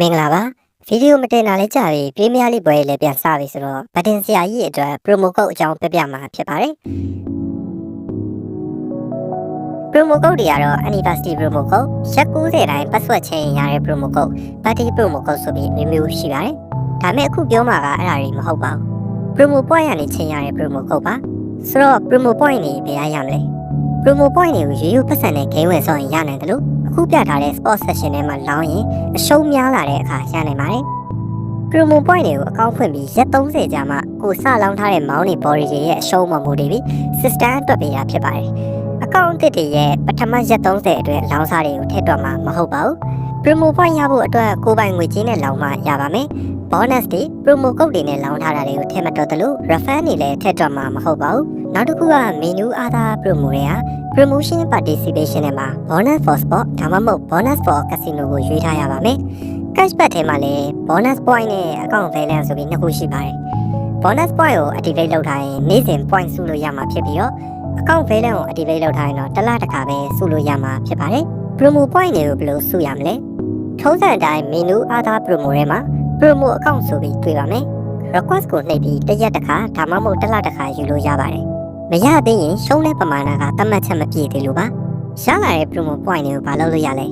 မင်္ဂလာပါဗီဒီယိုမတင်တာလည်းကြာပြီပရီးမီးယားလိပွဲလည်းပြန်စပြီဆိုတော့ဗတင်ဆရာကြီးအတွက် promo code အကြောင်းပြပြမှာဖြစ်ပါတယ် promo code တွေကတော့ anniversary promo code ရက်90တိုင်း password ချိန်ရတဲ့ promo code party promo code ဆိုပြီးမျိုးမျိုးရှိပါတယ်ဒါပေမဲ့အခုပြောမှာကအဲ့ဒါတွေမဟုတ်ပါဘူး promo point ကနေချိန်ရတဲ့ promo code ပါဆိုတော့ promo point တွေဘယ်ရရမလဲ promo point တွေကိုရိုးရိုးပတ်စံနဲ့ game ဝင်ဆောရင်ရနိုင်တယ်လို့အခုပြထားတဲ့ sport session ထဲမှာလောင်းရင်အရှုံးများလာတဲ့အခါရနိုင်ပါတယ် promo point တွေကိုအကောင့်ဖွင့်ပြီးရက်30ကြာမှကိုစလောင်းထားတဲ့မောင်းနေ body တွေရဲ့အရှုံးမမှုတွေပြီး system အတွက်ပေးတာဖြစ်ပါတယ်အကောင့်အသစ်တွေရဲ့ပထမရက်30အတွက်လောင်းစားတွေကိုထည့်တွက်မှာမဟုတ်ပါဘူး promo point ရဖို့အတွက်ကိုယ်ပိုင်ငွေကြေးနဲ့လောင်းမှရပါမယ် bonus တွေ promo code တွေနဲ့လောင်းထားတာတွေကိုထည့်မတွက်သလို refer တွေလည်းထည့်တွက်မှာမဟုတ်ပါဘူးနောက်တစ်ခုက menu အားသာ promo တွေက promotion participation နဲ့မှာ bonus for sport ဒါမှမဟုတ် bonus for casino ကိုရွေးထားရပါမယ် cashback ထဲမှာလည်း bonus point နဲ့ account balance ဆိုပြီးနှစ်ခုရှိပါတယ် bonus point ကို activate လုပ်ထားရင်နေ့စဉ် point စုလို့ရမှာဖြစ်ပြီးတော့ account balance ကို activate လုပ်ထားရင်တော့တစ်လတစ်ခါပဲစုလို့ရမှာဖြစ်ပါတယ် promo point တွေကိုဘယ်လိုစုရမလဲထုံးစံအတိုင်း menu အားသာ promo ထဲမှာ promo account ဆိုပြီးတွေ့ပါမယ် request ကိုနှိပ်ပြီးတစ်ရက်တစ်ခါဒါမှမဟုတ်တစ်လတစ်ခါယူလို့ရပါတယ် မရသေးရင်ရှုံးတဲ့ပမာဏကသတ်မှတ်ချက်မပြည့်သေးလို့ပါရလာတဲ့ promo point တွေကိုဘာလုပ်လို့ရလဲ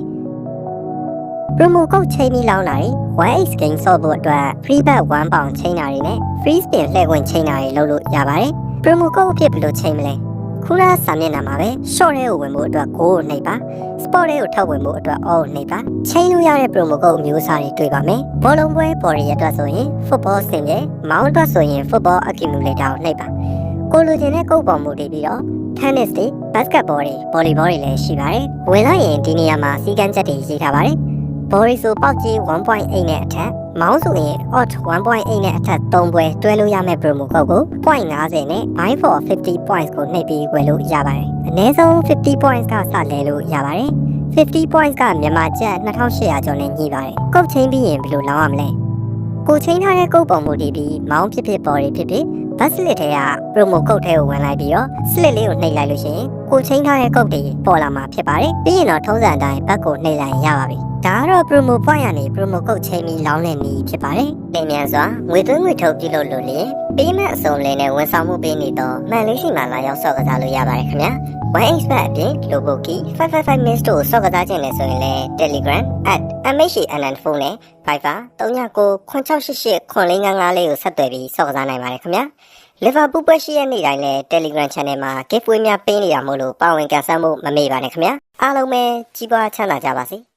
promo code ချိန်ပြီးလောင်းတာတွေ 1x game ဆော့ဖို့အတွက် free bet 1 pound ချိန်တာတွေနဲ့ free spin လှည့်ဝင်ချိန်တာတွေလုပ်လို့ရပါတယ် promo code အဖြစ်ဘယ်လိုချိန်မလဲခုနကစာမျက်နှာမှာပဲ short ထဲကိုဝင်ဖို့အတွက် go ကိုနှိပ်ပါ sport ထဲကိုထောက်ဝင်ဖို့အတွက် all ကိုနှိပ်ပါချိန်လို့ရတဲ့ promo code အမျိုးအစားတွေတွေ့ပါမယ်ဘောလုံးပွဲ body အတွက်ဆိုရင် football စင်ရဲ့ mount အတွက်ဆိုရင် football accumulator ကိုနှိပ်ပါ ကိုလိုချင်တဲ့ကုတ်ပေါ်မူတည်ပြီးတော့ tennis တွေ basketball တွေ volleyball တွေလည်းရှိပါတယ်ဝင်လိုက်ရင်ဒီနေရာမှာစီကန်းချက်တွေရေးထားပါတယ် body ဆိုပေါက်ကြီး1.8နဲ့အထက် mouse ဆိုရင် odd 1.8နဲ့အထက်3ပွဲတွဲလို့ရမယ့် promo code ကို0.50နဲ့ buy for 50 points ကိုနှိပ်ပြီးဝယ်လို့ရပါတယ်အနည်းဆုံး50 points ကစလဲလို့ရပါတယ်50 points ကမြန်မာကျပ်2800ကျော်နဲ့ညှိပါတယ်ကုတ်ချင်းပြီးရင်ဘယ်လိုလောင်းရမလဲကိုချင်းထားတဲ့ကုတ်ပုံမူတည်ပြီးမောင်းဖြစ်ဖြစ် body ဖြစ်ဖြစ် ဘတ်စလစ်ထဲက promo code ထဲကိုဝင်လိုက်ပြီးတော့စလစ်လေးကိုနှိပ်လိုက်လို့ရှိရင်ကိုချင်းထားတဲ့ကုတ်တွေပေါ်လာမှာဖြစ်ပါတယ်ပြီးရင်တော့ထုံးစံအတိုင်းဘတ်ကိုနှိပ်လိုက်ရင်ရပါပြီဒါကတော့ promo point ကနေ promo code ချိန်ပြီးလောင်းတဲ့နည်းဖြစ်ပါတယ်။ပြင်မြန်စွာငွေသွင်းငွေထုတ်ပြုလုပ်လို့လျင်ပေးမဲ့အစုံလင်းနဲ့ဝန်ဆောင်မှုပေးနေတော့မှန်လေးရှိမှလာရောက်ဆော့ကစားလို့ရပါတယ်ခင်ဗျာ။ 1x bet အပြင် logo key 555 minutes တို့ဆော့ကစားခြင်းလဲဆိုရင်လည်း Telegram @mhnn phone နဲ့ Viber 399688 9555လေးကိုဆက်သွယ်ပြီးဆော့ကစားနိုင်ပါတယ်ခင်ဗျာ။ Liverpool ပွဲရှိရဲ့နေ့တိုင်းလဲ Telegram channel မှာ giveaway များပေးနေတာမို့လို့ပါဝင်ကန်ဆယ်မှုမမေ့ပါနဲ့ခင်ဗျာ။အားလုံးပဲကြီးပွားချမ်းသာကြပါစေ။